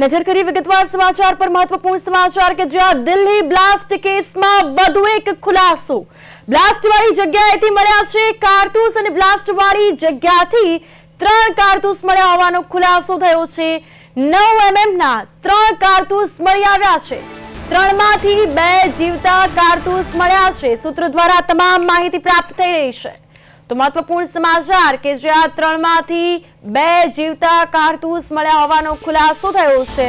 નજર કરી વિગતવાર સમાચાર પર મહત્વપૂર્ણ સમાચાર કે જ્યાં દિલ્હી બ્લાસ્ટ કેસમાં વધુ એક ખુલાસો. બ્લાસ્ટ વાળી જગ્યાએથી મળ્યા છે કારતૂસ અને બ્લાસ્ટ વાળી જગ્યાથી ત્રણ કારતૂસ મળ્યા હોવાનો ખુલાસો થયો છે. નવ એમએમના ત્રણ કારતૂસ મળી આવ્યા છે. ત્રણમાંથી બે જીવતા કારતૂસ મળ્યા છે. સૂત્રો દ્વારા તમામ માહિતી પ્રાપ્ત થઈ રહી છે. તો મહત્વપૂર્ણ સમાચાર કે જે આ ત્રણમાંથી બે જીવતા કારતૂસ મળ્યા હોવાનો ખુલાસો થયો છે.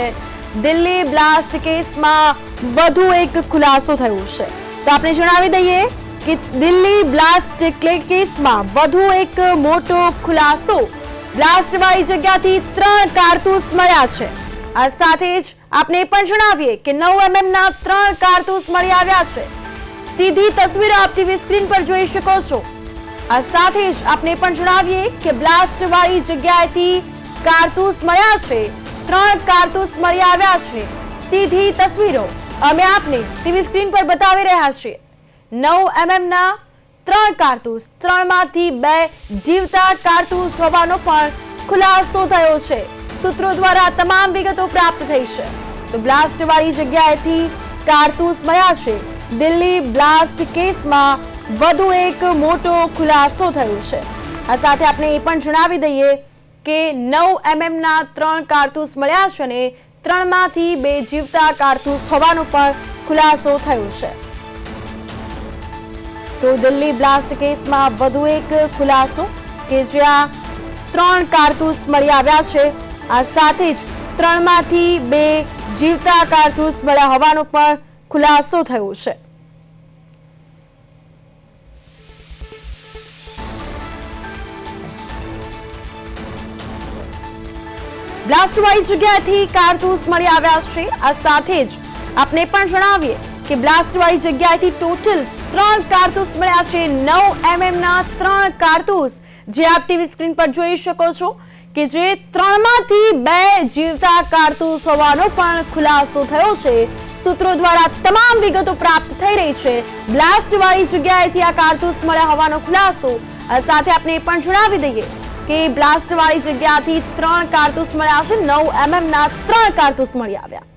દિલ્હી બ્લાસ્ટ કેસમાં વધુ એક ખુલાસો થયો છે. તો આપણે જણાવી દઈએ કે દિલ્હી બ્લાસ્ટ કેસમાં વધુ એક મોટો ખુલાસો બ્લાસ્ટ વાળી જગ્યાથી ત્રણ કારતૂસ મળ્યા છે. આ સાથે જ આપણે પણ જણાવીએ કે નવ mm ના ત્રણ કારતૂસ મળી આવ્યા છે. સીધી તસવીરો આપતી સ્ક્રીન પર જોઈ શકો છો. આ સાથે જ આપણે પણ જણાવીએ કે બ્લાસ્ટ વાળી જગ્યાએથી કારતૂસ મળ્યા છે ત્રણ કારતૂસ મળી આવ્યા છે. સીધી તસવીરો અમે આપને ટીવી સ્ક્રીન પર બતાવી રહ્યા છીએ. નવ mm ના ત્રણ કારતૂસ, ત્રણમાંથી બે જીવતા કારતૂસ હોવાનો પણ ખુલાસો થયો છે. સૂત્રો દ્વારા તમામ વિગતો પ્રાપ્ત થઈ છે. તો બ્લાસ્ટ વાળી જગ્યાએથી કારતૂસ મળ્યા છે. દિલ્હી બ્લાસ્ટ કેસમાં વધુ એક મોટો ખુલાસો થયો છે. આ સાથે આપણે એ પણ જણાવી દઈએ કે નવ એમએમના ત્રણ કારતૂસ મળ્યા છે અને ત્રણમાંથી બે જીવતા કારતૂસ હોવાનો પણ ખુલાસો થયો છે. તો દિલ્હી બ્લાસ્ટ કેસમાં વધુ એક ખુલાસો કે જ્યાં ત્રણ કારતૂસ મળી આવ્યા છે. આ સાથે જ ત્રણમાંથી બે જીવતા કારતૂસ મળ્યા હોવાનો પણ ખુલાસો થયો છે. બ્લાસ્ટ વાળી જગ્યાએથી કારતૂસ મળી આવ્યા છે. આ સાથે જ આપને પણ જણાવીએ કે બ્લાસ્ટ વાળી જગ્યાએથી ટોટલ ત્રણ કારતૂસ મળ્યા છે. નવ એમએમના ત્રણ કારતૂસ. જે આપ ટીવી સ્ક્રીન પર જોઈ શકો છો કે જે ત્રણમાંથી બે જીવતા કારતૂસ હોવાનો પણ ખુલાસો થયો છે. સૂત્રો દ્વારા તમામ વિગતો પ્રાપ્ત થઈ રહી છે. બ્લાસ્ટ વાળી જગ્યાએથી આ કારતૂસ મળ્યા હોવાનો ખુલાસો. સાથે આપણે પણ જણાવી દઈએ કે બ્લાસ્ટ વાળી જગ્યાથી ત્રણ કારતૂસ મળ્યા છે. નવ mm ના ત્રણ કારતૂસ મળી આવ્યા.